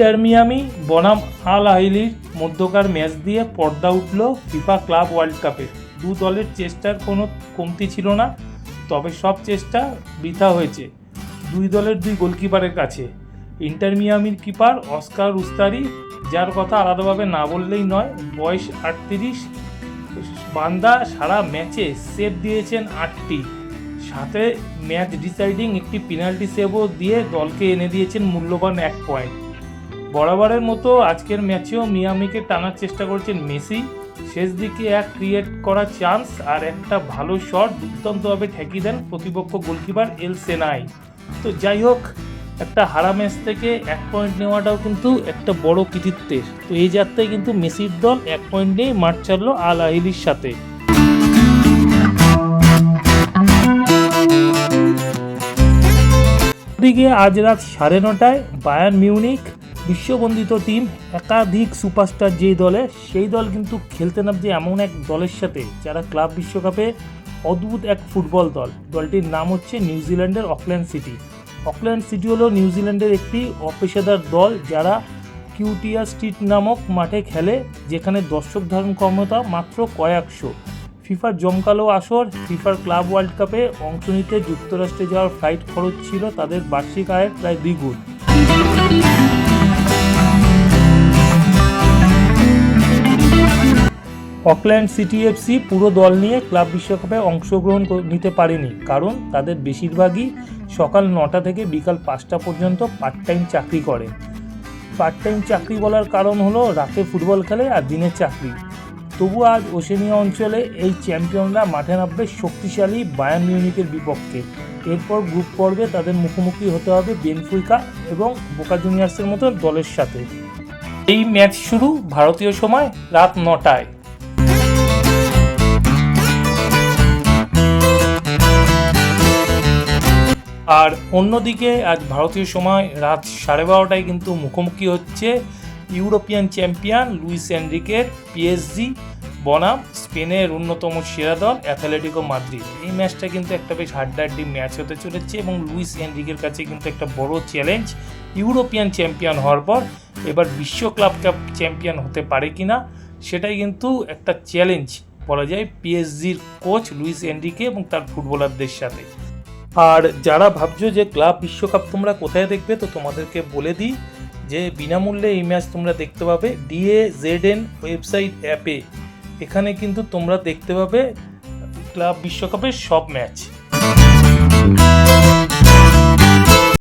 Inter Miami, বনাম আল আহিলির মধ্যকার match দিয়ে পর্দা উঠল ফিফা ক্লাব ওয়ার্ল্ড কাপে। দু দলের চেষ্টার কোনো কমতি ছিল না, তবে সব চেষ্টা বৃথা হয়েছে। দুই দলের দুই গোলকিপারের কাছে। ইন্টার মিয়ামির কিপার অস্কার উস্তারি, যার কথা আলাদাভাবে না বললেই নয়, বয়স আটত্রিশ, বান্দা সারা ম্যাচে সেভ দিয়েছেন আটটি। সাথে ম্যাচ ডিসাইডিং একটি পেনাল্টি সেভও দিয়ে দলকে এনে দিয়েছেন মূল্যবান এক পয়েন্ট। বরাবরের মতো আজকের ম্যাচেও মিয়ামিকে টানার চেষ্টা করেছেন মেসি। শেষ দিকে এক ক্রিয়েট করার চান্স আর একটা ভালো শট দুর্দান্তভাবে ঠেকিয়ে দেন প্রতিপক্ষ গোলকিপার এল সেনাই। তো যাই হোক, একটা হারা ম্যাচ থেকে এক পয়েন্ট নেওয়াটাও কিন্তু একটা বড় কৃতিত্বের। তো এই যাত্রায় কিন্তু মেসির দল এক পয়েন্ট নিয়েই মাঠ ছাড়লো আল আহিলির সাথে। দিকে আজ রাত সাড়ে নটায় বায়ান মিউনিক বিশ্ববন্দিত টিম একাধিক সুপারস্টার যেই দলে, সেই দল কিন্তু খেলতে নামছে এমন এক দলের সাথে, যারা ক্লাব বিশ্বকাপে অদ্ভুত এক ফুটবল দল। দলটির নাম হচ্ছে নিউজিল্যান্ডের অকল্যান্ড সিটি। অকল্যান্ড সিটি হলো নিউজিল্যান্ডের একটি অপেশাদার দল যারা কিউটিয়া স্ট্রিট নামক মাঠে খেলে, যেখানে দর্শক ধারণ ক্ষমতা মাত্র কয়েকশো। ফিফার জমকালো আসর, ফিফার ক্লাব ওয়ার্ল্ড কাপে অংশ নিতে যুক্তরাষ্ট্রে যাওয়ার ফ্লাইট খরচ ছিল তাদের বার্ষিক আয়ের প্রায় দ্বিগুণ। অকল্যান্ড সিটি এফসি পুরো দল নিয়ে ক্লাব বিশ্বকাপে অংশগ্রহণ নিতে পারেনি, কারণ তাদের বেশিরভাগই সকাল নটা থেকে বিকাল পাঁচটা পর্যন্ত পার্ট টাইম চাকরি করে। পার্ট টাইম চাকরি বলার কারণ হলো রাতে ফুটবল খেলে আর দিনে চাকরি। তবু আজ ওশেনিয়া অঞ্চলে এই চ্যাম্পিয়নরা মাঠে নামবে শক্তিশালী বায়ান মিউনিকের বিপক্ষে। এরপর গ্রুপ পর্বে তাদের মুখোমুখি হতে হবে বেনফুইকা এবং বোকা জুনিয়ার্সের মতো দলের সাথে। এই ম্যাচ শুরু ভারতীয় সময় রাত নটায়। আর অন্যদিকে আজ ভারতীয় সময় রাত সাড়ে বারোটায় কিন্তু মুখোমুখি হচ্ছে ইউরোপিয়ান চ্যাম্পিয়ন লুইস এনরিকের পিএসজি বনাম, স্পেনের অন্যতম সেরা দল অ্যাথলেটিকো মাদ্রিদ। এই ম্যাচটা কিন্তু একটা বেশ হাড্ডাহাড্ডি ম্যাচ হতে চলেছে এবং লুইস এনরিকের কাছে কিন্তু একটা বড় চ্যালেঞ্জ ইউরোপিয়ান চ্যাম্পিয়ন হওয়ার পর এবার বিশ্ব ক্লাব কাপ চ্যাম্পিয়ন হতে পারে কি না সেটাই কিন্তু একটা চ্যালেঞ্জ বলা যায় পিএসজির কোচ লুইস এনরিকে এবং তার ফুটবলারদের সাথে। আর যারা ভাবছ যে ক্লাব বিশ্বকাপ তোমরা কোথায় দেখবে, তো তোমাদেরকে বলে দিই যে বিনামূল্যে এই ম্যাচ তোমরা দেখতে পাবে ডিএ জেড এন ওয়েবসাইট অ্যাপে। এখানে কিন্তু তোমরা দেখতে পাবে ক্লাব বিশ্বকাপের সব ম্যাচ।